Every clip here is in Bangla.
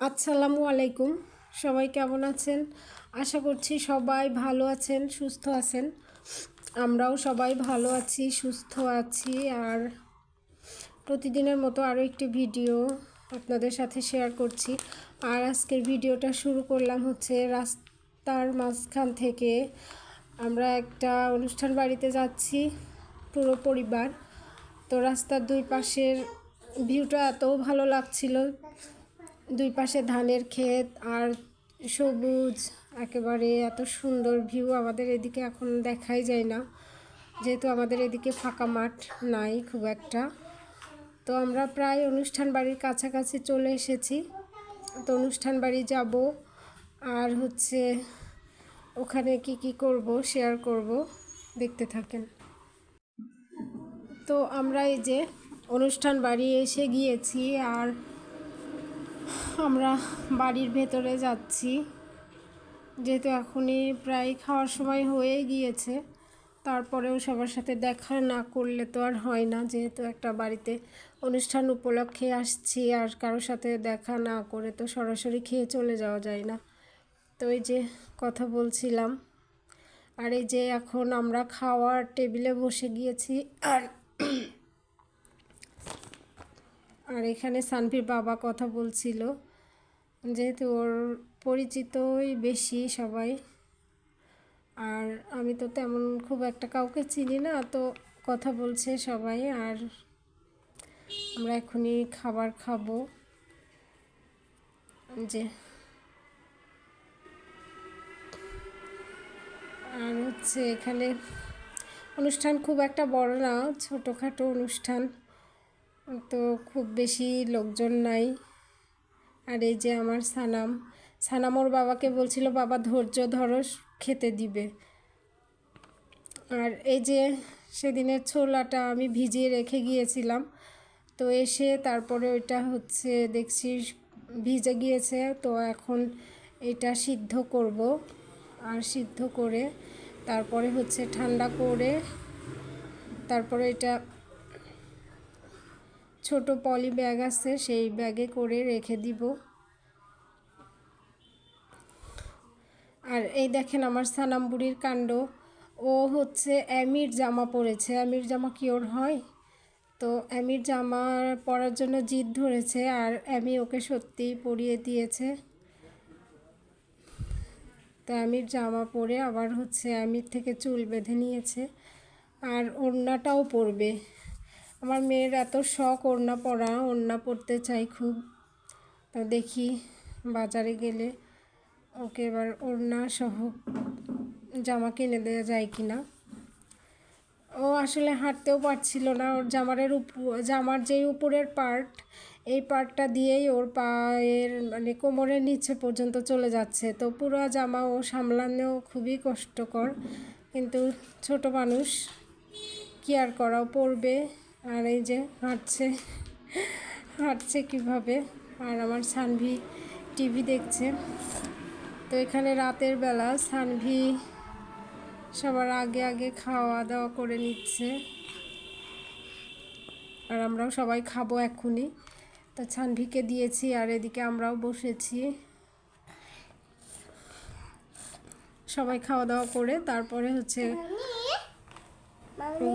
আসসালামু আলাইকুম। সবাই কেমন আছেন? আশা করছি সবাই ভালো আছেন, সুস্থ আছেন। আমরাও সবাই ভালো আছি, সুস্থ আছি। আর প্রতিদিনের মতো আরও একটি ভিডিও আপনাদের সাথে শেয়ার করছি। আর আজকের ভিডিওটা শুরু করলাম হচ্ছে রাস্তার মাঝখান থেকে। আমরা একটা অনুষ্ঠান বাড়িতে যাচ্ছি, পুরো পরিবার। তো রাস্তার দুই পাশের ভিউটা এত ভালো লাগছিল। দুই পাশে ধানের ক্ষেত আর সবুজ, একেবারে এত সুন্দর ভিউ আমাদের এদিকে এখন দেখাই যায় না। যেহেতু আমাদের এদিকে ফাঁকা মাঠ নাই খুব একটা। তো আমরা প্রায় অনুষ্ঠান বাড়ির কাছাকাছি চলে এসেছি। তো অনুষ্ঠান বাড়ি যাব আর হচ্ছে ওখানে কি কি করব শেয়ার করব, দেখতে থাকেন। তো আমরা এই যে অনুষ্ঠান বাড়ি এসে গিয়েছি আর আমরা বাড়ির ভেতরে যাচ্ছি। যেহেতু এখনই প্রায় খাওয়ার সময় হয়ে গিয়েছে, তারপরেও সবার সাথে দেখা না করলে তো আর হয় না। যেহেতু একটা বাড়িতে অনুষ্ঠান উপলক্ষে আসছি, আর কারোর সাথে দেখা না করে তো সরাসরি খেয়ে চলে যাওয়া যায় না। তো এই যে কথা বলছিলাম, আর এই যে এখন আমরা খাওয়ার টেবিলে বসে গিয়েছি, আর আর এখানে সানভির বাবা কথা বলছিল, যেহেতু ওর পরিচিতই বেশি সবাই, আর আমি তো তেমন খুব একটা কাউকে চিনি না, তো কথা বলছে সবাই, আর আমরা এখনই খাবার খাব। যে আর হচ্ছে এখানে অনুষ্ঠান খুব একটা বড় না, ছোটোখাটো অনুষ্ঠান। তো খুব বেশি লোকজন নাই। আর এই যে আমার সানাম সানাম ওর বাবাকে বলছিল, বাবা ধৈর্য ধরো, খেতে দিবে। আর এই যে সেদিনের ছোলাটা আমি ভিজিয়ে রেখে গিয়েছিলাম। তো এসে তারপরে ওইটা হচ্ছে, দেখছি ভিজে গিয়েছে। তো এখন এটা সিদ্ধ করব। আর সিদ্ধ করে তারপরে হচ্ছে ঠান্ডা করে তারপরে এটা ছোট পলি ব্যাগ আছে, সেই ব্যাগে করে রেখে দিব। আর এই দেখেন আমার সানামবুড়ির কাণ্ড। ও হচ্ছে অ্যামির জামা পরেছে। অ্যামির জামা কি ওর হয়? তো অ্যামির জামা পরার জন্য জিদ ধরেছে আর অ্যামি ওকে সত্যিই পরিয়ে দিয়েছে। তো অ্যামির জামা পরে আবার হচ্ছে অ্যামির থেকে চুল বেঁধে নিয়েছে। আর ওড়নাটাও পরবে। আমার মেয়ের এত শখ ওড়না পরা, ওড়না পরতে চাই খুব। তো দেখি বাজারে গেলে ওকে এবার ওড়না সহ জামা কিনে দেওয়া যায় কি না ও আসলে হাঁটতেও পারছিল না, ওর জামারের উপ, জামার যেই উপরের পার্ট এই পার্টটা দিয়েই ওর পায়ের মানে কোমরের নিচে পর্যন্ত চলে যাচ্ছে। তো পুরো জামা ও সামলানো খুবই কষ্টকর। কিন্তু ছোট মানুষ কি আর করাও পড়বে আর এই যে হাঁটছে হাঁটছে কীভাবে? আর আমার সানভি টিভি দেখছে। তো এখানে রাতের বেলা সানভি সবার আগে আগে খাওয়া দাওয়া করে নিচ্ছে। আর আমরাও সবাই খাব এখনই। তো ছানভিকে দিয়েছি আর এদিকে আমরাও বসেছি। সবাই খাওয়া দাওয়া করে তারপরে হচ্ছে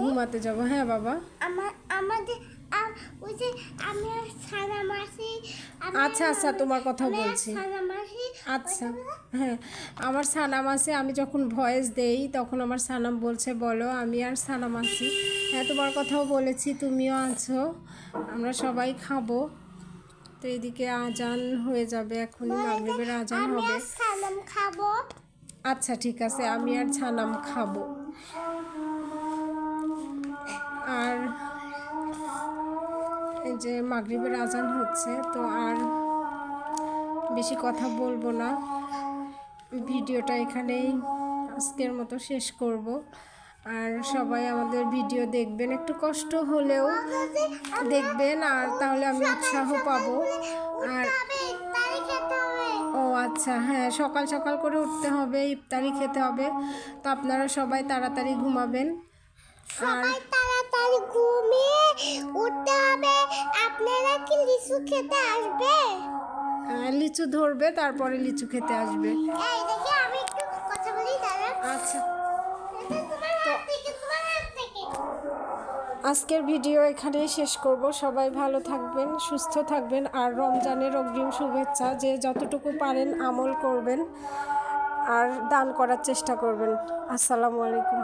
ঘুমাতে যাব হ্যাঁ বাবা। আমার আমাদের ওই যে আমি আর সারা মাসি আচ্ছা আচ্ছা তোমার কথা বলছি। আচ্ছা হ্যাঁ আমার সানাম আছে আমি যখন ভয়েস দেই তখন আমার সানাম বলছে বলো আমি আর সানাম আছি হ্যাঁ তোমার কথাও বলেছি তুমিও আছো আমরা সবাই খাব। তো এদিকে আজান হয়ে যাবে এখনই মাগরিবের আজান হবে। আচ্ছা ঠিক আছে আমি আর ছানাম খাব। যে মাগরিবের আজান হচ্ছে, তো আর বেশি কথা বলব না। ভিডিওটা এখানেই আজকের মতো শেষ করব। আর সবাই আমাদের ভিডিও দেখবেন, একটু কষ্ট হলেও দেখবেন, আর তাহলে আমি উৎসাহ পাবো। আর ও আচ্ছা হ্যাঁ সকাল সকাল করে উঠতে হবে, ইফতারি খেতে হবে, তো আপনারা সবাই তাড়াতাড়ি ঘুমাবেন। আর তাড়াতাড়ি ঘুমিয়ে উঠতে হবে। আপনারা কি লিচু খেতে আসবে? হ্যাঁ লিচু ধরবে তারপরে লিচু খেতে আসবে। এই দেখি আমি একটু কথা বলি দাঁড়া আচ্ছা। আজকের ভিডিও এখানেই শেষ করব। সবাই ভালো থাকবেন সুস্থ থাকবেন আর রমজানের অগ্রিম শুভেচ্ছা যে যতটুকু পারেন আমল করবেন আর দান করার চেষ্টা করবেন। আসসালামু আলাইকুম।